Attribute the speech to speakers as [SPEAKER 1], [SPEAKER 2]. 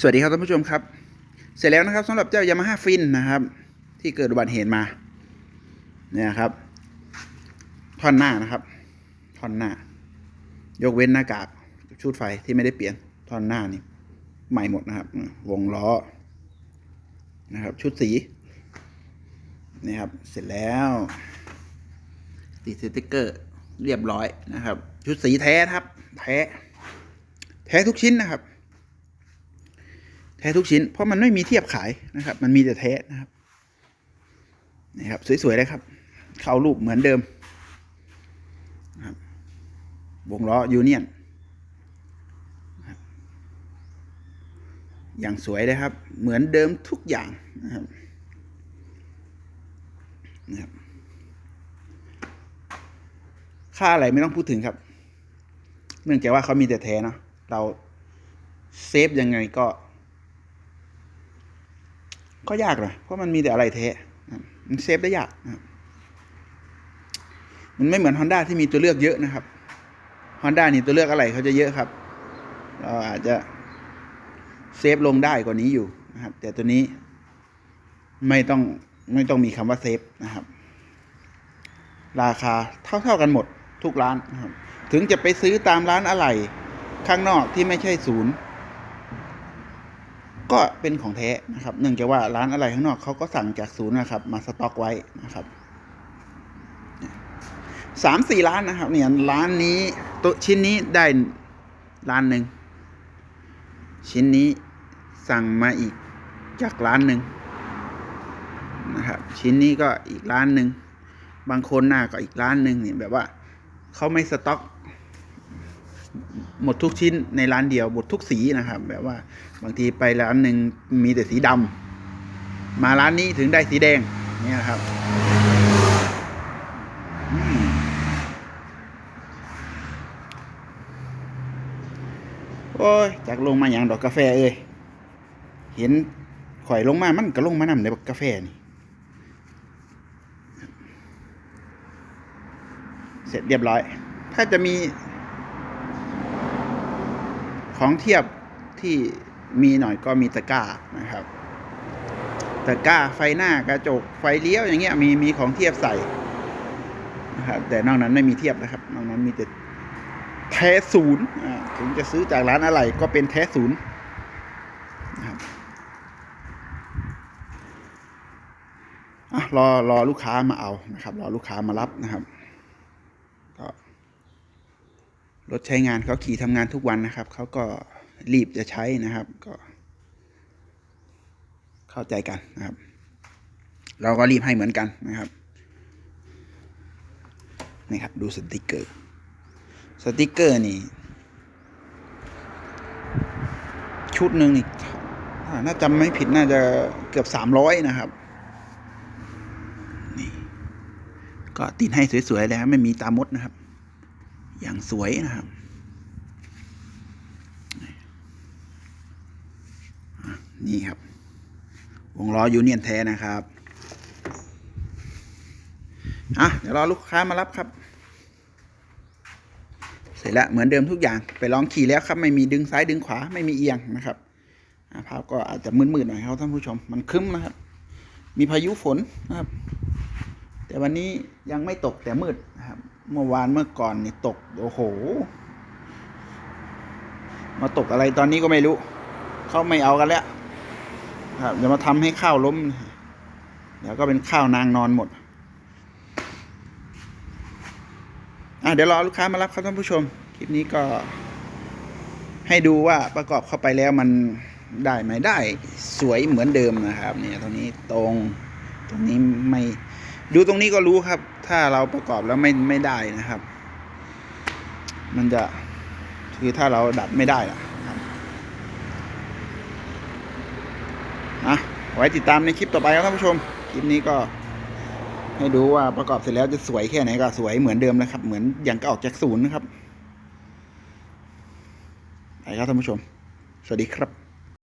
[SPEAKER 1] สวัสดีครับท่านผู้ชมครับ เสร็จแล้วนะครับสำหรับเจ้ายามาฮ่าฟินนะครับ ที่เกิดอุบัติเหตุมาเนี่ยครับท่อนหน้านะครับท่อนหน้า ยกเว้นหน้ากากชุดไฟที่ไม่ได้เปลี่ยนท่อนหน้านี่ใหม่หมดนะครับ วงล้อนะครับ ชุดสีนี่ครับเสร็จแล้วติดสติกเกอร์เรียบร้อยนะครับ ชุดสีแท้ครับ แท้ แท้ทุกชิ้นนะครับ แท้ทุกชิ้น เพราะมันไม่มีเทียบขายนะครับ มันมีแต่แท้นะครับนี่ครับ สวยๆเลยครับ เข้ารูปเหมือนเดิมครับวงล้อยูเนียนอย่างสวยเลยครับ เหมือนเดิมทุกอย่างนะครับนะครับค่าอะไรไม่ต้องพูดถึงครับ เนื่องจากว่าเขามีแต่แท้เนาะเราเซฟยังไงก็ ก็ยากนะเพราะมันมีแต่อะไรแท้นะมันเซฟได้ยากมันไม่เหมือน Honda ที่มีตัวเลือกเยอะนะครับ Honda นี่ตัวเลือกอะไรเขาจะเยอะครับ เราอาจจะเซฟลงได้กว่านี้อยู่นะครับ แต่ตัวนี้ไม่ต้องไม่ต้องมีคำว่าเซฟนะครับ ราคาเท่า ๆกันหมดทุกร้านนะครับ ถึงจะไปซื้อตามร้านอะไหล่ข้างนอกที่ไม่ใช่ศูนย์ ก็เป็นของแท้นะครับ เนื่องจากว่าร้านอะไรข้างนอกเขาก็สั่งจากศูนย์นะครับ มาสต็อกไว้นะครับสามสี่ร้านนะครับ เนี่ยร้านนี้ตัวชิ้นนี้ได้ร้านหนึ่งชิ้นนี้สั่งมาอีกจากร้านหนึ่งนะครับ ชิ้นนี้ก็อีกร้านหนึ่งบางคนหน้าก็อีกร้านหนึ่งเนี่ยแบบว่าเขาไม่สต็อก หมดทุกชิ้นในร้านเดียวหมดทุกสีนะครับ แบบว่าบางทีไปร้านหนึ่งมีแต่สีดำมาร้านนี้ถึงได้สีแดงเนี่ยครับโอ้ยจากลงมาอย่างดอกกาแฟเอ้ยเห็นข่อยลงมามันก็ลงมานำในกาแฟนี่เสร็จเรียบร้อย ถ้าจะมี ของเทียบที่มีหน่อยก็มีตะกร้านะครับตะกร้าไฟหน้ากระจกไฟเลี้ยวอย่างเงี้ยมีมีของเทียบใส่นะครับแต่นอกนั้นไม่มีเทียบนะครับนอกนั้นมีแต่แท้ศูนย์ถึงจะซื้อจากร้านอะไรก็เป็นแท้ศูนย์นะครับอะรอรอลูกค้ามาเอานะครับ รอลูกค้ามารับนะครับก็ รถใช้งานเขาขี่ทำงานทุกวันนะครับ เขาก็รีบจะใช้นะครับ ก็เข้าใจกันนะครับ เราก็รีบให้เหมือนกันนะครับนี่ครับดูสติกเกอร์ สติกเกอร์นี่ ชุดหนึ่งนี่น่าจำไม่ผิดน่าจะเกือบสามร้อยนะครับนี่ก็ติดให้สวยๆเลยครับไม่มีตามดนะครับ อย่างสวยนะครับนี่ครับ วงล้อยูเนียนแท้นะครับอะเดี๋ยวรอลูกค้ามารับครับ เสร็จแล้วเหมือนเดิมทุกอย่างไปลองขี่แล้วครับ ไม่มีดึงซ้ายดึงขวาไม่มีเอียงนะครับภาพก็อาจจะมืดๆหน่อยครับท่านผู้ชมมันคึ้มนะครับ มีพายุฝนนะครับ แต่วันนี้ยังไม่ตกแต่มืดนะครับ เมื่อวานเมื่อก่อนนี่ตก โอ้โห มาตกอะไรตอนนี้ก็ไม่รู้ เขาไม่เอากันแล้วครับเดี๋ยวมาทำให้ข้าวล้ม เดี๋ยวก็เป็นข้าวนางนอนหมด อะเดี๋ยวรอลูกค้ามารับครับท่านผู้ชม คลิปนี้ก็ให้ดูว่าประกอบเข้าไปแล้วมันได้ไหมได้สวยเหมือนเดิมนะครับ เนี่ยตรงนี้ตรง ตรงนี้ไม่ ดูตรงนี้ก็รู้ครับ ถ้าเราประกอบแล้วไม่ไม่ได้นะครับ มันจะคือถ้าเราดัดไม่ได้ล่ะครับอะไว้ติดตามในคลิปต่อไปครับท่านผู้ชม คลิปนี้ก็ ให้ดูว่าประกอบเสร็จแล้วจะสวยแค่ไหนก็สวยเหมือนเดิมนะครับ เหมือนอย่างก็ออกจากศูนย์นะครับไปครับท่านผู้ชม สวัสดีครับ